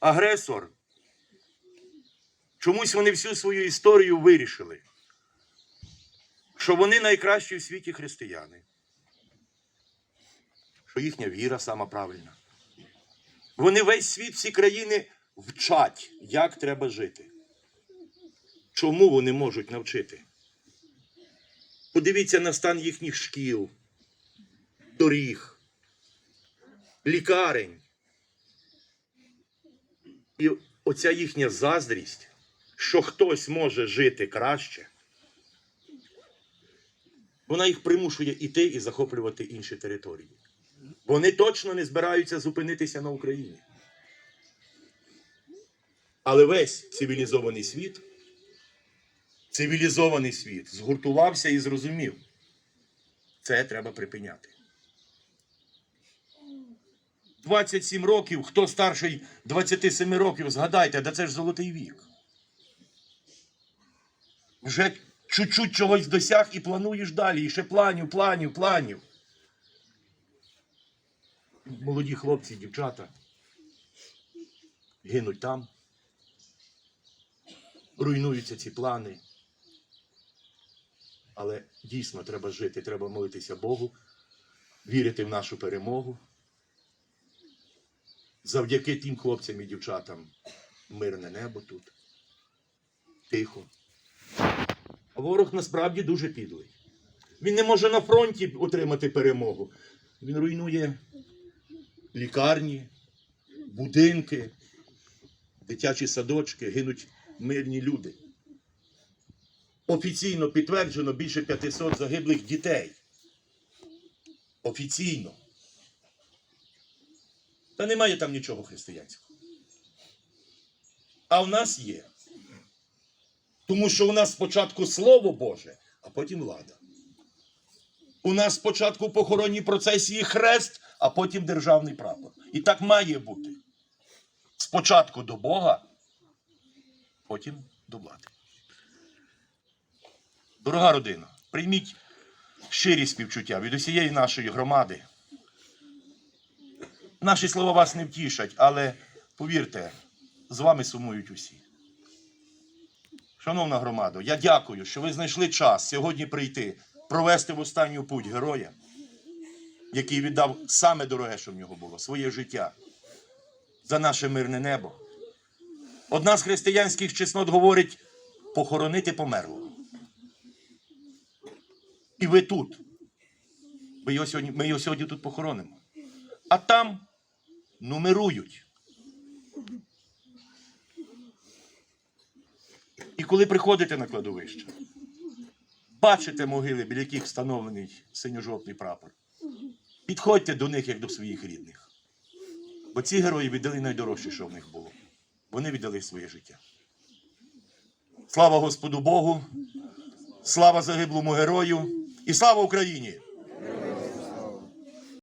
агресор. Чомусь вони всю свою історію вирішили, що вони найкращі у світі християни, що їхня віра сама правильна. Вони весь світ, всі країни вчать, як треба жити. Чому вони можуть навчити? Подивіться на стан їхніх шкіл, доріг, лікарень. І оця їхня заздрість, що хтось може жити краще, вона їх примушує іти і захоплювати інші території. Вони точно не збираються зупинитися на Україні. Але весь цивілізований світ, цивілізований світ згуртувався і зрозумів, це треба припиняти. 27 років, хто старший 27 років, згадайте, да це ж золотий вік. Вже чуть-чуть чогось досяг і плануєш далі. І ще планів, планів, планів. Молоді хлопці, дівчата гинуть там. Руйнуються ці плани. Але дійсно треба жити, треба молитися Богу, вірити в нашу перемогу. Завдяки тим хлопцям і дівчатам мирне небо тут. Тихо. А ворог насправді дуже підлий. Він не може на фронті отримати перемогу. Він руйнує лікарні, будинки, дитячі садочки, гинуть мирні люди. Офіційно підтверджено більше 500 загиблих дітей. Офіційно. Та немає там нічого християнського. А в нас є. Тому що у нас спочатку Слово Боже, а потім влада. У нас спочатку похоронні процесії хрест, а потім державний прапор. І так має бути. Спочатку до Бога, потім до влади. Дорога родина, прийміть щирі співчуття від усієї нашої громади. Наші слова вас не втішать, але повірте, з вами сумують усі. Шановна громада, я дякую, що ви знайшли час сьогодні прийти, провести в останню путь героя, який віддав саме дороге, що в нього було, своє життя за наше мирне небо. Одна з християнських чеснот говорить похоронити померлого. І ви тут. Ви його сьогодні, ми його сьогодні тут похоронимо. А там нумерують. І коли приходите на кладовище, бачите могили, біля яких встановлений синьо-жовтий прапор, підходьте до них як до своїх рідних. Бо ці герої віддали найдорожче, що в них було. Вони віддали своє життя. Слава Господу Богу, слава загиблому герою і слава Україні!